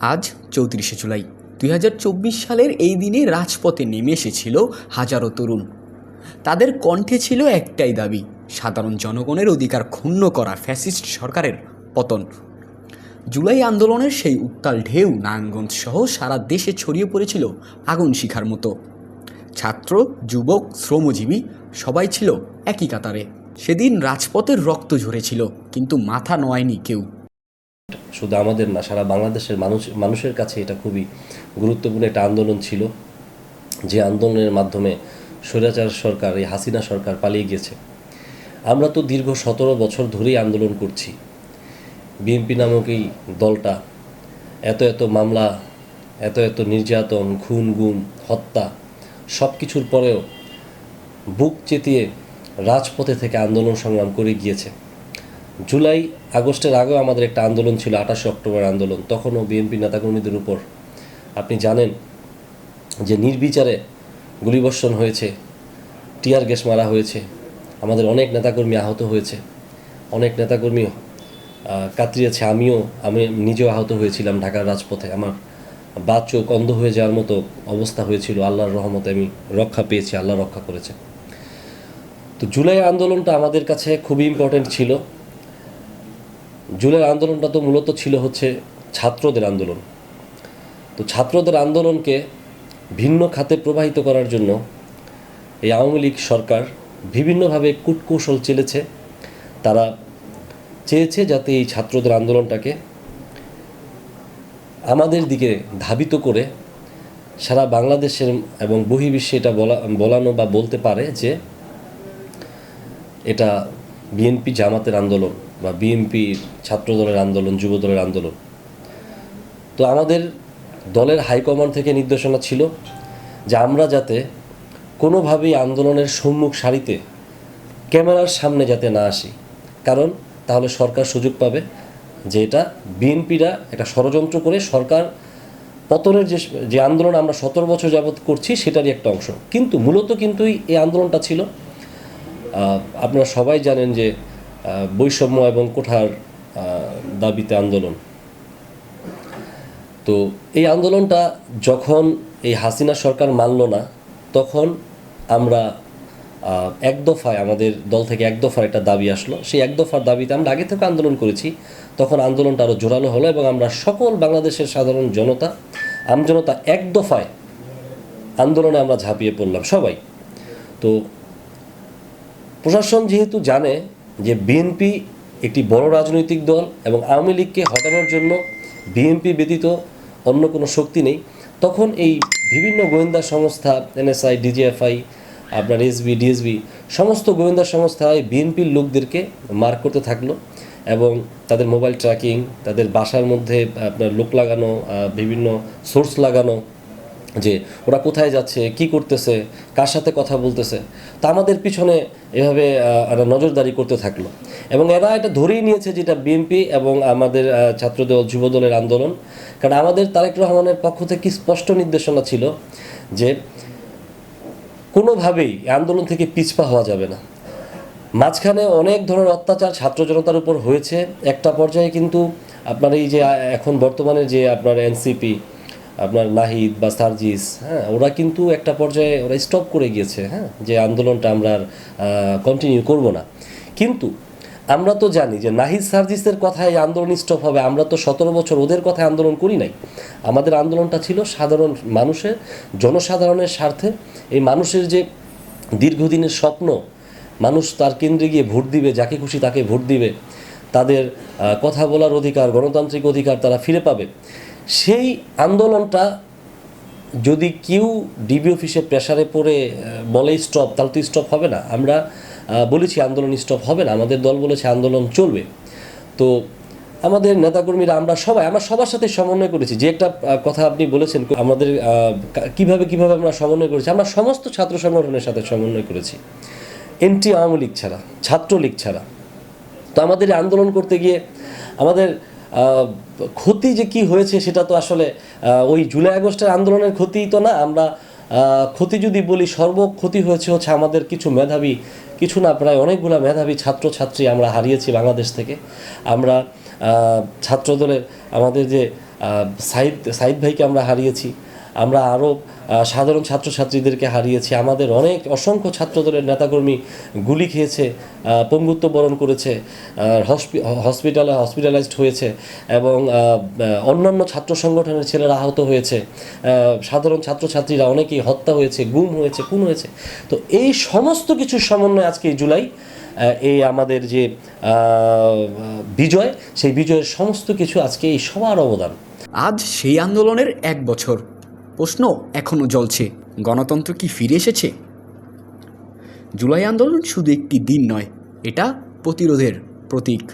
আজ চৌত্রিশে জুলাই। দুই হাজার চব্বিশ সালের এই দিনে রাজপথে নেমে এসেছিল হাজারো তরুণ। তাদের কণ্ঠে ছিল একটাই দাবি, সাধারণ জনগণের অধিকার ক্ষুণ্ণ করা ফ্যাসিস্ট সরকারের পতন। জুলাই আন্দোলনের সেই উত্তাল ঢেউ নারায়ণগঞ্জ সহ সারা দেশে ছড়িয়ে পড়েছিল আগুন শিখার মতো। ছাত্র, যুবক, শ্রমজীবী সবাই ছিল একই কাতারে। সেদিন রাজপথের রক্ত ঝরেছিল, কিন্তু মাথা নোয়ায়নি কেউ। শুধু আমাদের না, সারা বাংলাদেশের মানুষ, মানুষের কাছে এটা খুবই গুরুত্বপূর্ণ একটা আন্দোলন ছিল। যে আন্দোলনের মাধ্যমে স্বৈরাচার সরকার, এই হাসিনা সরকার পালিয়ে গিয়েছে আমরা তো দীর্ঘ সতেরো বছর ধরেই আন্দোলন করছি। বিএনপি নামক এই দলটা এত এত মামলা, এত এত নির্যাতন, খুন, গুম, হত্যা সব কিছুর পরেও বুক চেতিয়ে রাজপথে থেকে আন্দোলন সংগ্রাম করে গিয়েছে। জুলাই, আগস্টের আগেও আমাদের একটা আন্দোলন ছিল, আঠাশে অক্টোবর আন্দোলন। তখনও বিএনপি নেতাকর্মীদের উপর আপনি জানেন যে নির্বিচারে গুলিবর্ষণ হয়েছে, টিয়ার গ্যাস মারা হয়েছে, আমাদের অনেক নেতাকর্মী আহত হয়েছে, অনেক নেতাকর্মী কাতরিয়েছে আমিও, আমি নিজেও আহত হয়েছিলাম ঢাকার রাজপথে। আমার বা চোখ অন্ধ হয়ে যাওয়ার মতো অবস্থা হয়েছিল, আল্লাহর রহমতে আমি রক্ষা পেয়েছি, আল্লাহ রক্ষা করেছে। তো জুলাই আন্দোলনটা আমাদের কাছে খুবই ইম্পর্টেন্ট ছিল। জুলাই আন্দোলনটা তো মূলত ছিল হচ্ছে ছাত্রদের আন্দোলন। তো ছাত্রদের আন্দোলনকে ভিন্ন খাতে প্রবাহিত করার জন্য এই আওয়ামী লীগ সরকার বিভিন্নভাবে কূটকৌশল চেলেছে। তারা চেয়েছে যাতে এই ছাত্রদের আন্দোলনটাকে আমাদের দিকে ধাবিত করে সারা বাংলাদেশের এবং বহির্বিশ্বে এটা বলা বলানো বা বলতে পারে যে এটা বিএনপি জামাতের আন্দোলন বা বিএনপি ছাত্রদলের আন্দোলন, যুবদলের আন্দোলন। তো আমাদের দলের হাইকমান্ড থেকে নির্দেশনা ছিল যে আমরা যাতে কোনোভাবেই আন্দোলনের সম্মুখ সারিতে ক্যামেরার সামনে যাতে না আসি। কারণ তাহলে সরকার সুযোগ পাবে যে এটা বিএনপিরা একটা ষড়যন্ত্র করে সরকার পতনের যে যে আন্দোলন আমরা সতেরো বছর যাবৎ করছি, সেটারই একটা অংশ। কিন্তু মূলত কিন্তু এই আন্দোলনটা ছিল আপনারা সবাই জানেন যে বৈষম্য এবং কোঠার দাবিতে আন্দোলন। তো এই আন্দোলনটা যখন এই হাসিনা সরকার মানল না, তখন আমরা এক দফায় আমাদের দল থেকে এক দফার একটা দাবি আসলো। সেই এক দফার দাবিতে আমরা আগে থেকে আন্দোলন করেছি। তখন আন্দোলনটা আরও জোরালো হলো এবং আমরা সকল বাংলাদেশের সাধারণ জনতা, আমজনতা এক দফায় আন্দোলনে আমরা ঝাঁপিয়ে পড়লাম, সবাই। তো প্রশাসন যেহেতু জানে যে বিএনপি একটি বড় রাজনৈতিক দল এবং আওয়ামী লীগকে হটানোর জন্য বিএনপি ব্যতীত অন্য কোনো শক্তি নেই, তখন এই বিভিন্ন গোয়েন্দা সংস্থা, এনএসআই, ডিজিএফআই, আপনার এসবি ডিএসবি সমস্ত গোয়েন্দা সংস্থা এই বিএনপির লোকদেরকে মার করতে থাকল এবং তাদের মোবাইল ট্র্যাকিং, তাদের বাসার মধ্যে আপনার লোক লাগানো বিভিন্ন সোর্স লাগানো যে ওরা কোথায় যাচ্ছে, কি করতেছে, কার সাথে কথা বলতেছে, তা আমাদের পিছনে এভাবে নজরদারি করতে থাকল। এবং এরা এটা ধরেই নিয়েছে যেটা বিএনপি এবং আমাদের ছাত্রদল, যুবদলের আন্দোলন। কারণ আমাদের তারেক রহমানের পক্ষ থেকে স্পষ্ট নির্দেশনা ছিল যে কোনোভাবেই আন্দোলন থেকে পিছপা হওয়া যাবে না। মাঝখানে অনেক ধরনের অত্যাচার ছাত্র জনতার উপর হয়েছে। একটা পর্যায়ে কিন্তু আপনার এই যে এখন বর্তমানে যে আপনার এনসিপি আপনার নাহিদ বা সার্জিস হ্যাঁ ওরা কিন্তু একটা পর্যায়ে ওরা স্টপ করে গিয়েছে হ্যাঁ যে আন্দোলনটা আমরা আর কন্টিনিউ করব না। কিন্তু আমরা তো জানি যে নাহিদ সার্জিসের কথায় আন্দোলন স্টপ হবে, আমরা তো সতেরো বছর ওদের কথায় আন্দোলন করি নাই। আমাদের আন্দোলনটা ছিল সাধারণ মানুষের, জনসাধারণের স্বার্থে। এই মানুষের যে দীর্ঘদিনের স্বপ্ন, মানুষ তার কেন্দ্রে গিয়ে ভোট দিবে, যাকে খুশি তাকে ভোট দিবে, তাদের কথা বলার অধিকার, গণতান্ত্রিক অধিকার তারা ফিরে পাবে। সেই আন্দোলনটা যদি কেউ ডিবি অফিসে প্রেসারে পড়ে বলে স্টপ তাহলে তো স্টপ হবে না। আমরা বলেছি আন্দোলন স্টপ হবে না। আমাদের দল বলেছে আন্দোলন চলবে। তো আমাদের নেতাকর্মীরা, আমরা সবাই, আমরা সবার সাথে সমন্বয় করেছি। যে একটা কথা আপনি বলেছেন, আমাদের কীভাবে কীভাবে আমরা সমন্বয় করেছি, আমরা সমস্ত ছাত্র সংগঠনের সাথে সমন্বয় করেছি। এনটি আওয়ামী লীগ ছাড়া, ছাত্রলীগ ছাড়া। তো আমাদের আন্দোলন করতে গিয়ে আমাদের ক্ষতি যে কি হয়েছে সেটা তো আসলে ওই জুলাই আগস্টের আন্দোলনের ক্ষতি তো না। আমরা ক্ষতি যদি বলি সর্ব ক্ষতি হয়েছে হচ্ছে আমাদের কিছু মেধাবী, কিছু না, প্রায় অনেকগুলো মেধাবী ছাত্রছাত্রী আমরা হারিয়েছি বাংলাদেশ থেকে। আমরা ছাত্রদলের আমাদের যে সাইদ সাইদ ভাইকে আমরা হারিয়েছি। আমরা আরও সাধারণ ছাত্রছাত্রীদেরকে হারিয়েছি। আমাদের অনেক অসংখ্য ছাত্রদলের নেতাকর্মী গুলি খেয়েছে পঙ্গুত্ব বরণ করেছে হসপিটালে, হসপিটালাইজড হয়েছে এবং অন্যান্য ছাত্র সংগঠনের ছেলেরা আহত হয়েছে। সাধারণ ছাত্রছাত্রীরা অনেকেই হত্যা হয়েছে, গুম হয়েছে, খুন হয়েছে। তো এই সমস্ত কিছুর সমন্বয় আজকে জুলাই এই আমাদের যে বিজয়, সেই বিজয়ের সমস্ত কিছু আজকে এই সবার অবদান। আজ সেই আন্দোলনের এক বছর। প্রশ্ন এখনও জ্বলছে। গণতন্ত্র কি ফিরে এসেছে? জুলাই আন্দোলন শুধু একটি দিন নয়, এটা প্রতিরোধের প্রতীক।